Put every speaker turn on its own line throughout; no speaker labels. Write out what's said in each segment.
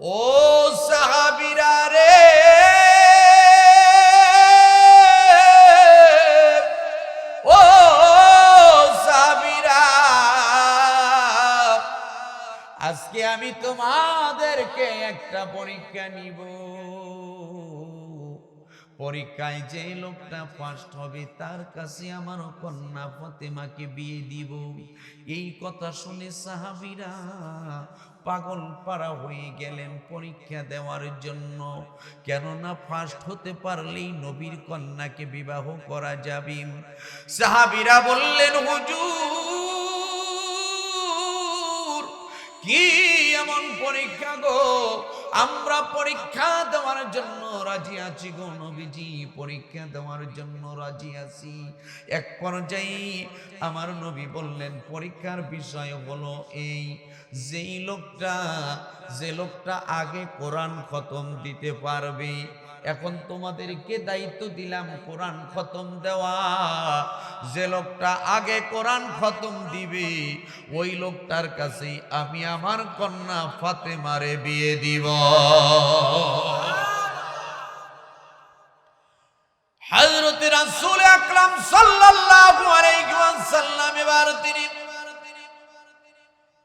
ও সাহাবিরা রে। ও সাহাবিরা আজকে আমি তোমাদেরকে একটা পরীক্ষা নিব। পরীক্ষায় যে লোকটা ফার্স্ট হবে, তার কাছে আমার কন্যা ফতেমাকে বিয়ে দিব। এই কথা শুনে সাহাবিরা পাগল পাড়া হয়ে গেলেন পরীক্ষা দেওয়ার জন্য। কেননা ফার্স্ট হতে পারলেই নবীর কন্যাকে বিবাহ করা যাবে। সাহাবিরা বললেন, হুজুর, কি এমন পরীক্ষা গো? আমরা পরীক্ষা দেওয়ার জন্য রাজি আছি গো নবীজি, পরীক্ষা দেওয়ার জন্য রাজি আছি। এক পর্যায়ে আমার নবী বললেন, পরীক্ষার বিষয় হলো এই, যেই লোকটা যে লোকটা আগে কোরআন খতম দিতে পারবে, এখন তোমাদেরকে দায়িত্ব দিলাম কোরআন খতম দেওয়া। যে লোকটা আগে কোরআন খতম দিবে, ওই লোকটার কাছে আমি আমার কন্যা ফাতেমারে বিয়ে দিব। হযরত রাসূল আকরাম সাল্লাল্লাহু আলাইহি ওয়াসাল্লাম এবার তিনি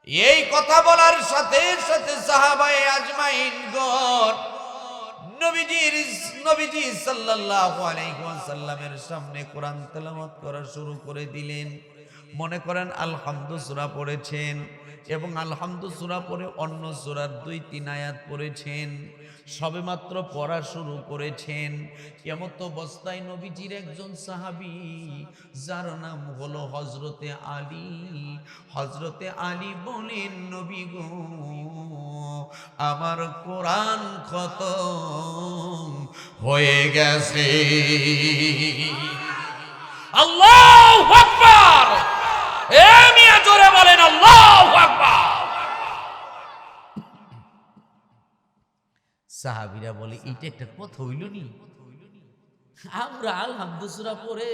এই কথা বলার সাথে সাথে সাহাবায়ে আজমাইন গণ নবীজির নবীজি সাল্লাল্লাহু আলাইহি ওয়াসাল্লামের সামনে কোরআন তেলাওয়াত করা শুরু করে দিলেন। মনে করেন আলহামদু সূরা পড়েছেন এবং আলহামদু সূরা পড়ে অন্য সূরার দুই তিন আয়াত পড়েছেন। সবেমাত্র পড়া শুরু করেছেন। এমত অবস্থায় নবীজির একজন সাহাবি, যার নাম হলো হজরতে আলী। হজরতে আলী বলেন, নবী গো, আমার কোরআন খতম হয়ে গেছে।
আল্লাহ বলেন, আল্লাহ আকবার!
সাহাবিরা বলে এটা একটা কথা হইল নি? আমরা আলহামদুসুরা পরে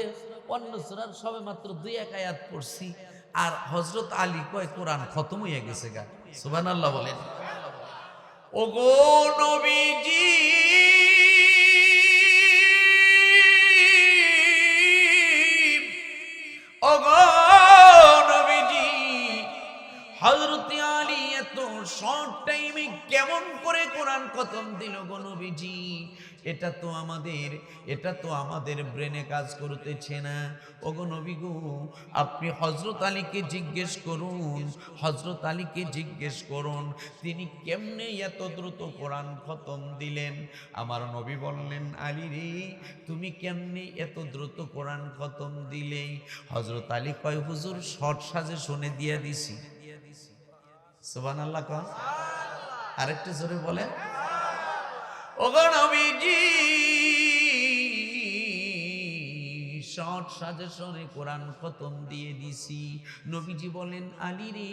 অন্য সুরার সবে মাত্র দুই এক আয়াত পড়ছি, আর হজরত আলী কয়, কোরআন খতম হইয়া গেছে গা। সুবান আল্লাহ বলেন। ও গো নবীজি শর্ট টাইমে কেমন করে কোরআন খতম দিল গো নবীজি? এটা তো আমাদের, এটা তো আমাদের ব্রেনে কাজ করতেছে না। ও গো নবী গো আপনি হজরত আলীকে জিজ্ঞেস করুন হজরত আলীকে জিজ্ঞেস করুন, তিনি কেমনে এত দ্রুত কোরআন খতম দিলেন? আমার নবী বললেন, আলী রে, তুমি কেমনে এত দ্রুত কোরআন খতম দিলে? হজরত আলী কয়, হুজুর, শর্ট সাজে শুনে দিয়ে দিছি। সুবান আল্লাহ কন। আরেকটু জোরে বলেন। ওগো নবীজি শর্ট সাজেশনে কোরআন খতম দিয়ে দিছি। নবীজি বলেন আলী রে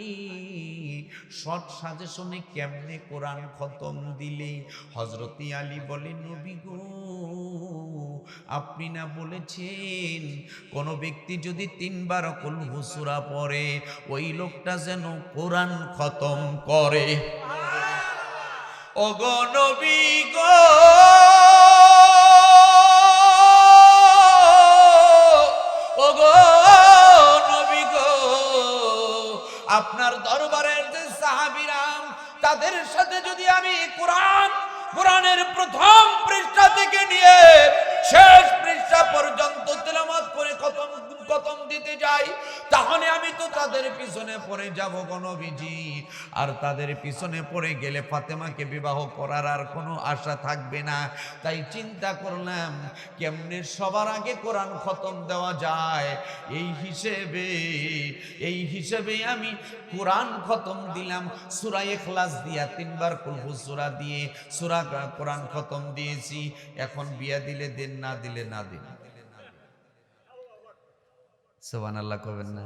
শর্ট সাজেশনে কেমনে কোরআন খতম দিলে? হজরতি আলী বলেন নবী গো আপনি না বলেছেন কোন ব্যক্তি যদি তিনবার কল হুসুরা পড়ে ওই লোকটা যেন কোরআন খতম করে। ওগো নবী গো! আপনার দরবারের যে সাহাবিরাম, তাদের সাথে যদি আমি কোরআন, কোরআনের প্রথম পৃষ্ঠা থেকে নিয়ে শেষ পৃষ্ঠা পর্যন্ত তেলামত করে খতম খতম দিতে যাই, তাহলে আমি তো তাদের পিছনে পড়ে যাব গণবিজি আর তাদের পিছনে পড়ে গেলে ফাতেমাকে বিবাহ করার আর কোনো আশা থাকবে না। তাই চিন্তা করলাম, কেমনে সবার আগে কোরআন খতম দেওয়া যায়? এই হিসেবে এই হিসেবে আমি কোরআন খতম দিলাম, সুরা এখলাস দিয়া তিনবার কুলহু সুরা দিয়ে সুরা কোরআন খতম দিয়েছি। এখন বিয়া দিলে দেন, না দিলে না দিন। সোবান আল্লাহ করবেন না।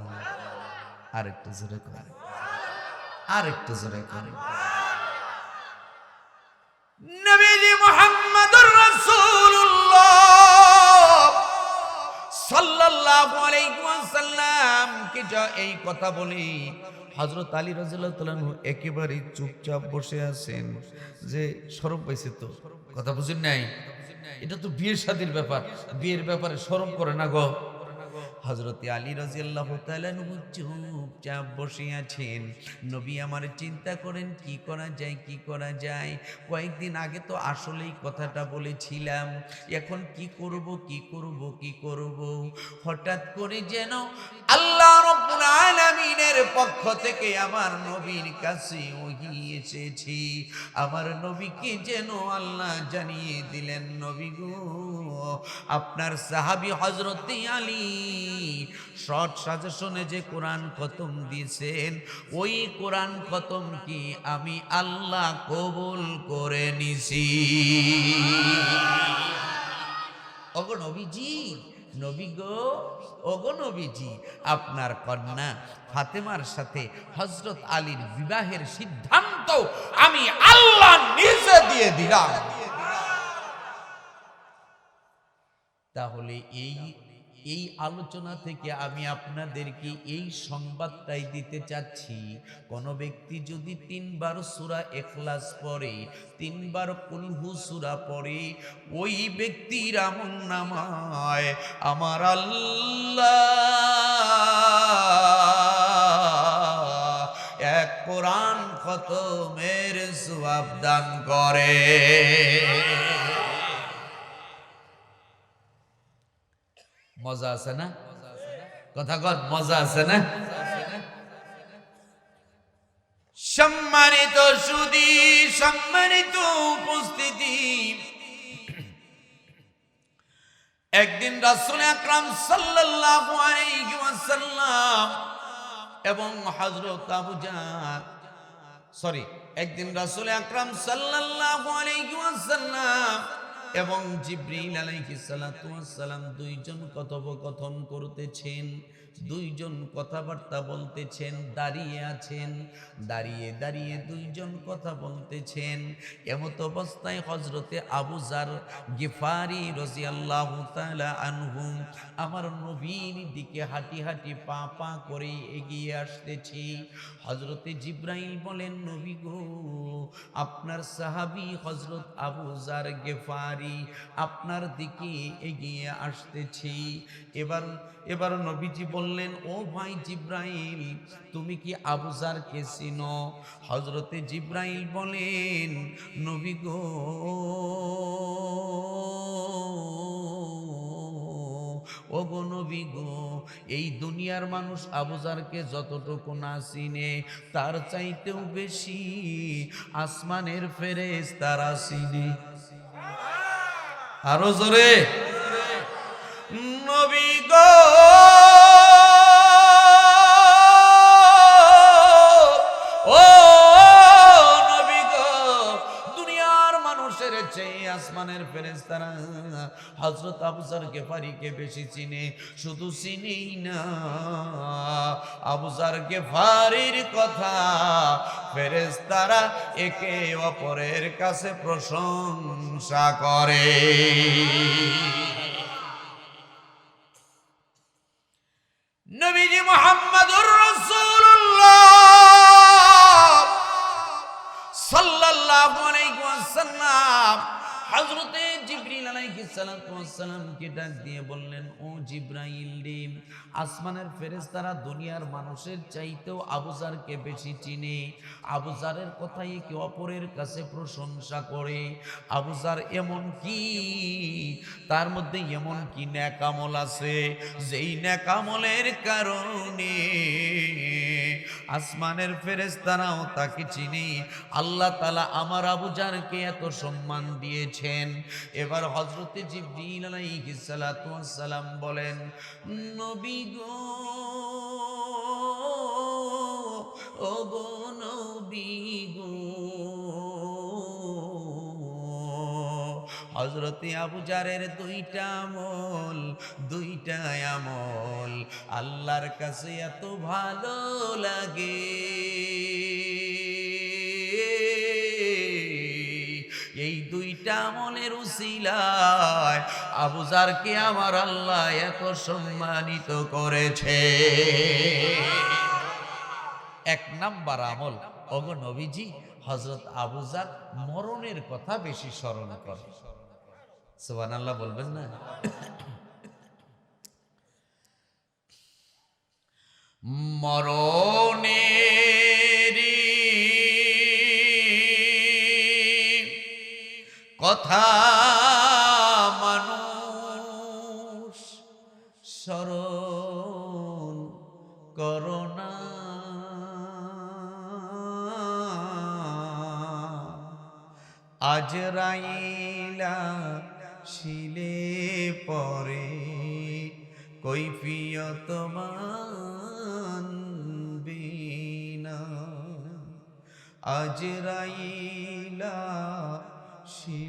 আর একটু জোরে করেন। আর একটু জোরে করেন। নবীজি মুহাম্মদুর রাসূলুল্লাহ সাল্লাল্লাহু আলাইহি ওয়াসাল্লাম কে যা এই কথা বলি হজরত আলী রাজু একেবারেই চুপচাপ বসে আছেন যে সরব পাইছে তো। কথা বুঝেন নাই? এটা তো বিয়ের শাদির ব্যাপার। বিয়ের ব্যাপারে সরব করে না গো। হজরত আলী রাজিয়াল্লাহ তাআলাহু চুপচাপ বসে আছেন নবী আমার চিন্তা করেন, কি করা যায়, কি করা যায়? কয়েকদিন আগে তো আসলেই কথাটা বলেছিলাম, এখন কি করব কি করব কি করব? হঠাৎ করে যেন আল্লাহ রব্বুল পক্ষ থেকে আমার নবীর কাছে ওহি এসেছি। আমার নবীকে যেন আল্লাহ জানিয়ে দিলেন, নবী গো আপনার সাহাবী হজরত আলী শর্ট সাজেশনে যে কোরআন খতম দিয়েছেন, ওই কোরআন খতম কি আমি আল্লাহ কবুল করে নিছি। ওগো নবীজি, নবী গো, ওগো নবীজি, আপনার কন্যা ফাতেমার সাথে হজরত আলীর বিবাহের সিদ্ধান্ত আমি আল্লাহ নিজে দিয়ে দিলাম। তাহলে এই এই আলোচনা থেকে আমি আপনাদেরকে এই সংবাদটাই দিতে চাচ্ছি। কোন ব্যক্তি যদি তিনবার সুরা এখলাস পড়ে, তিনবার কুলহু সুরা পড়ে, ওই ব্যক্তির আমন নামায় আমার আল্লাহ এক কোরআন খতমের সুয়াব দান করে। মজা আছে না? কথা কর মজা আছে না? সম্মানিত সুদী, সম্মানিত উপস্থিতি। একদিন রাসূল আকরাম সাল্লাল্লাহু আলাইহি ওয়াসাল্লাম এবং হযরত আবু জার সরি, একদিন রাসূল আকরাম সাল্লাল্লাহু আলাইহি ওয়াসাল্লাম এবং জিব্রিল আলাইহিস সালাতু ওয়াস সালাম দুইজন কথোপকথন করতেছেন। দুইজন কথাবার্তা বলতেছেন, দাঁড়িয়ে আছেন, দাঁড়িয়ে দাঁড়িয়ে দুইজন কথা বলতেছেন। এমত অবস্থায় হজরতে আবু জার গিফারি রাদিয়াল্লাহু তাআলা আনহুম আমার নবীর দিকে হাঁটি হাঁটি পা পা করে এগিয়ে আসতেছি। হজরতে জিব্রাইল বলেন, নবী গো, আপনার সাহাবী হজরত আবু জার গেফারি আপনার দিকে এগিয়ে আসতেছি। এবার এবার নবীজি বললেন, ও ভাই জিব্রাইল, তুমি কি আবু জারকে চিনো? হজরতে জিব্রাইল বলেন, নবী গো ও গো নবী গো, এই দুনিয়ার মানুষ আবুজারকে যতটুকু না চিনে, তার চাইতেও বেশি আসমানের ফেরেস তারা চিনে। আরও জোরে। আসমানের ফেরেস্তারা হজরত আবুজার গেফারিকে বেশি চিনে, শুধু চিনেই না আবুজার গেফারির কথা ফেরেস্তারা একে অপরের কাছে প্রশংসা করে। সালাতু ডাক দিয়ে বললেন, ও জিব্রাইল রে, আসমানের ফেরেশতারা দুনিয়ার মানুষের চাইতেও আবুজারকে বেশি চিনে। আবুজারের কথাই একে অপরের কাছে প্রশংসা করে। আবুজার এমন কি? তার মধ্যে এমন কি ন্যাকামল আছে? যেই ন্যাকামলের কারণে আসমানের ফেরেশতারাও তাকে চিনি। আল্লাহ তালা আমার আবুজারকে এত সম্মান দিয়েছেন। এবার হজরতে জিব্রিল সালাতু সালাম বলেন, নবী গো, ও গো নবী গো হজরতে আবুজারের দুইটা আমল দুইটা আমল আল্লাহর কাছে এত ভালো লাগে। আমলের উসিলায় আবুজারকে আমার আল্লাহ এত সম্মানিত করেছে। এক নাম্বার আমল, ওগো নবীজি হজরত আবুজার মরণের কথা বেশি স্মরণ করে। সুবান আল্লাহ বলবেন না? মরণের কথা মানুষ স্মরণ করোনা আজ রাইলা শিলে পরে কৈফিয়ত মানবিনা আজ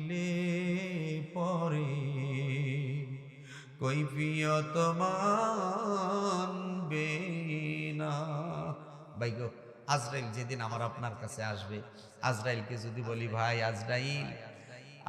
শিলে পরে কৈফিয়ত মানবে না। ভাই গো, আজরাইল যেদিন আমার আপনার কাছে আসবে, আজরাইলকে যদি বলি, ভাই আজরাইল,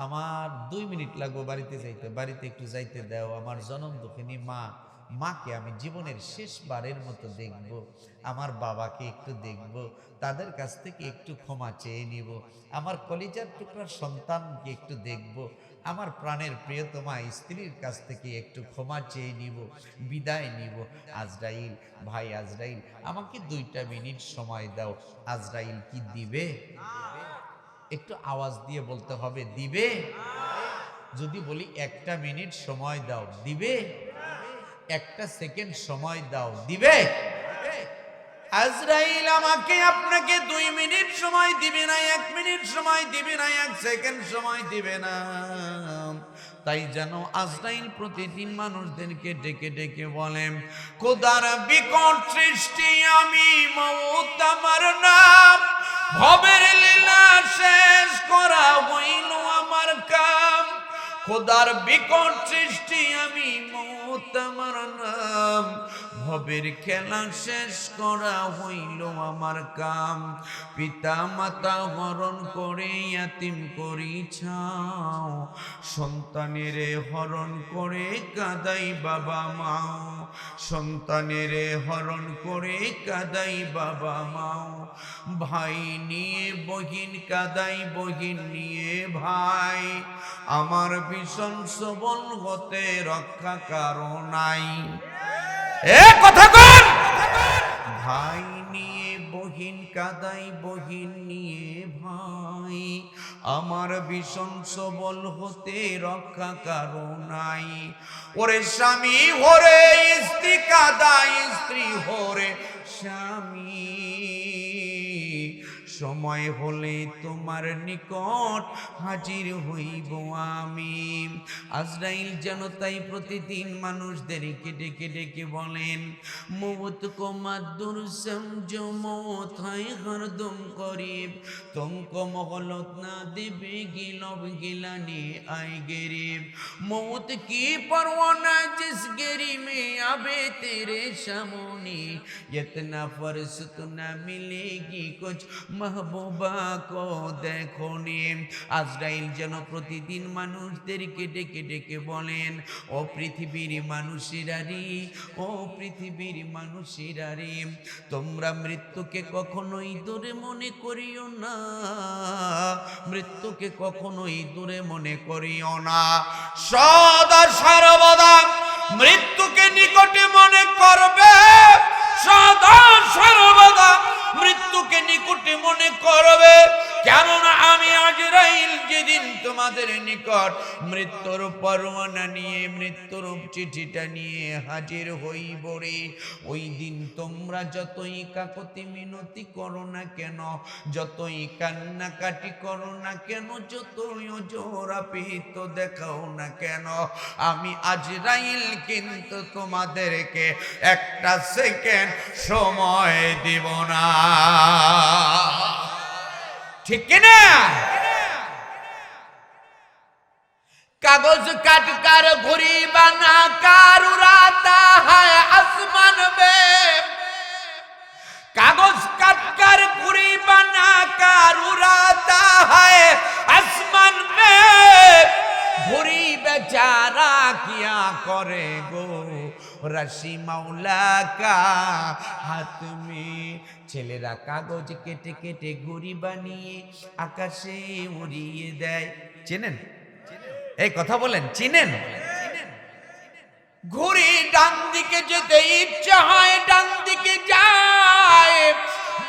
আমার দুই মিনিট লাগবো বাড়িতে যাইতে, বাড়িতে একটু যাইতে দাও, আমার জনম দুঃখিনী মা মাকে আমি জীবনের শেষবারের মতো দেখব, আমার বাবাকে একটু দেখব, তাদের কাছ থেকে একটু ক্ষমা চেয়ে নিব, আমার কলিজার টুকরার সন্তানকে একটু দেখব, আমার প্রাণের প্রিয়তমা স্ত্রীর কাছ থেকে একটু ক্ষমা চেয়ে নিব, বিদায় নিব। আজরাইল, ভাই আজরাইল, আমাকে দুইটা মিনিট সময় দাও। আজরাইল কি দিবে? একটু আওয়াজ দিয়ে বলতে হবে, দিবে? যদি বলি একটা মিনিট সময় দাও, দিবে? একটা সেকেন্ড সময় দাও। দিবে? আজরাইল আমাকে আপনাকে দুই মিনিট সময় দিবে না, এক মিনিট সময় দিবে না, এক সেকেন্ড সময় দিবে না। তাই যেন আজরাইল প্রতিদিন মানুষদেরকে ডেকে ডেকে বলেন খোদার বিকট সৃষ্টি, আমি মৌত আমার নাম। ভবের লীলা শেষ করা হইল আমার কাম। খোদার বিকট সৃষ্টি আমি মত আমার নাম। ভবের খেলা শেষ করা হইল আমার কাম। পিতা মাতা হরণ করে ইয়াতিম করি ছাও সন্তানের হরণ করে কাদাই বাবা মাও। সন্তানের হরণ করে কাদাই বাবা মাও। ভাই নিয়ে, বহিন কাদাই, বহিন নিয়ে ভাই। আমার ভীষণ সবল হতে রক্ষা কারও নাই। এ কথা ভাই নিয়ে, বহিন কাদাই বহিন নিয়ে ভাই, আমার ভীষণ সবল হতে রক্ষা কারও নাই। ওরে স্বামী হরে স্ত্রী কাদাই স্ত্রী হরে স্বামী। সময় হলে তোমার নিকট হাজির হইব আমি। আজরাইল যেন তাই প্রতিদিন মানুষদেরকে ডেকে ডেকে বলেন, মৌত কো মাদুর সমঝো হরদম মহলত না দেবে গিলব গিলানি আই গরিব। মৌত কি পরওয়ানা জিস গেরি মে আবে তেরে সামনে। ইতনা ফরসত না মিলেগি কুছ মাহবুবা কো দেখো আজরাইল যেন প্রতিদিন মানুষদেরকে ডেকে ডেকে বলেন, ও পৃথিবীর মানুষেরারি, ও পৃথিবীর মানুষেরারি, তোমরা মৃত্যুকে কখনোই দূরে মনে করিও না, মৃত্যুকে কখনোই দূরে মনে করিও না। সদা সর্বদা মৃত্যুকে নিকটে মনে করবে, সদা সর্বদা মৃত্যুকে নিকুটে মনে করবে। কেননা আমি আজরাইল যেদিন তোমাদের নিকট মৃত্যুর পরোয়ানা নিয়ে, মৃত্যুর চিঠিটা নিয়ে হাজির হইব রে ওই দিন তোমরা যতই কাকতি মিনতি করো না কেন, যতই কান্নাকাটি করো না কেন, যতই জোরা পিত দেখাও না কেন, আমি আজরাইল কিন্তু তোমাদেরকে একটা সেকেন্ড সময় দিব না। ঠিক না কাগজ কাটকার ঘুরি বানা, কারু রাতা আসমান বে কাগজ কাটকার ঘুরি বানা, কারু রাতা আসমান বে ঘুরি বেচারা কিয়া করে গো? রশি মাওলা কা হাত মে ছেলেরা কাগজ কেটে কেটে ঘুড়ি বানিয়ে আকাশে উড়িয়ে দেয়। চেনেন? এই কথা বলেন, চিনেন? ঘুরি ডান দিকে যেতে ইচ্ছা হয় ডান দিকে যায়।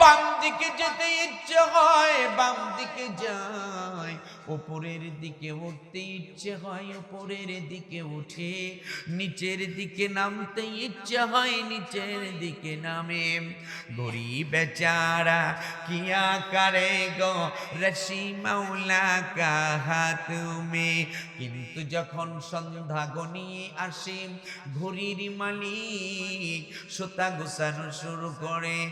বাম দিকে যেতে ইচ্ছে হয়, বাম দিকে যায়। উপরের দিকে উঠতে ইচ্ছে হয় উপরের দিকে উঠে। নিচের দিকে নামতে ইচ্ছে হয়, নিচের দিকে নামে। গরি বেচারা কিয়া করে গো? রশি মাওলা কা হাত মে। কিন্তু যখন সন্ধ্যা গনিয়ে আসে, ঘড়ির মালিক, সুতা গোছানো শুরু করে।